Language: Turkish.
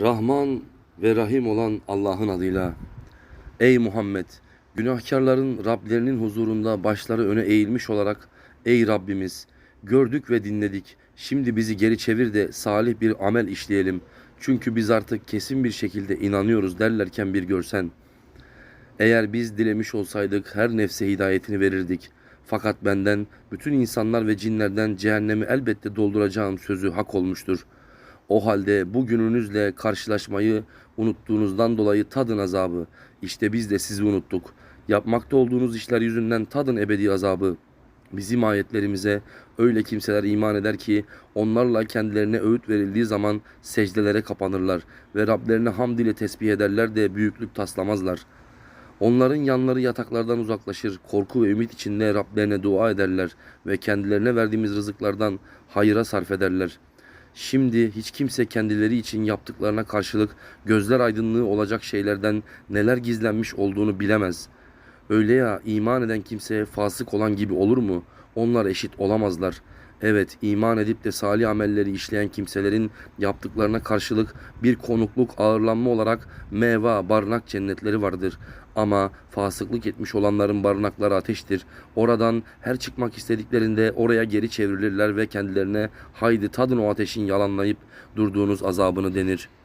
Rahman ve Rahim olan Allah'ın adıyla. Ey Muhammed! Günahkarların Rablerinin huzurunda başları öne eğilmiş olarak Ey Rabbimiz! Gördük ve dinledik. Şimdi bizi geri çevir de salih bir amel işleyelim. Çünkü biz artık kesin bir şekilde inanıyoruz derlerken bir görsen. Eğer biz dilemiş olsaydık her nefse hidayetini verirdik. Fakat benden, bütün insanlar ve cinlerden cehennemi elbette dolduracağım sözü hak olmuştur. O halde bugününüzle karşılaşmayı unuttuğunuzdan dolayı tadın azabı. İşte biz de sizi unuttuk. Yapmakta olduğunuz işler yüzünden tadın ebedi azabı. Bizim ayetlerimize öyle kimseler iman eder ki onlarla kendilerine öğüt verildiği zaman secdelere kapanırlar ve Rablerine hamd ile tesbih ederler de büyüklük taslamazlar. Onların yanları yataklardan uzaklaşır, korku ve ümit içinde Rablerine dua ederler ve kendilerine verdiğimiz rızıklardan hayıra sarf ederler. Şimdi hiç kimse kendileri için yaptıklarına karşılık gözler aydınlığı olacak şeylerden neler gizlenmiş olduğunu bilemez. Öyle ya iman eden kimse fasık olan gibi olur mu? Onlar eşit olamazlar. Evet iman edip de salih amelleri işleyen kimselerin yaptıklarına karşılık bir konukluk ağırlanma olarak meva, barınak cennetleri vardır. Ama fasıklık etmiş olanların barınakları ateştir. Oradan her çıkmak istediklerinde oraya geri çevrilirler ve kendilerine haydi tadın o ateşin yalanlayıp durduğunuz azabını denir.''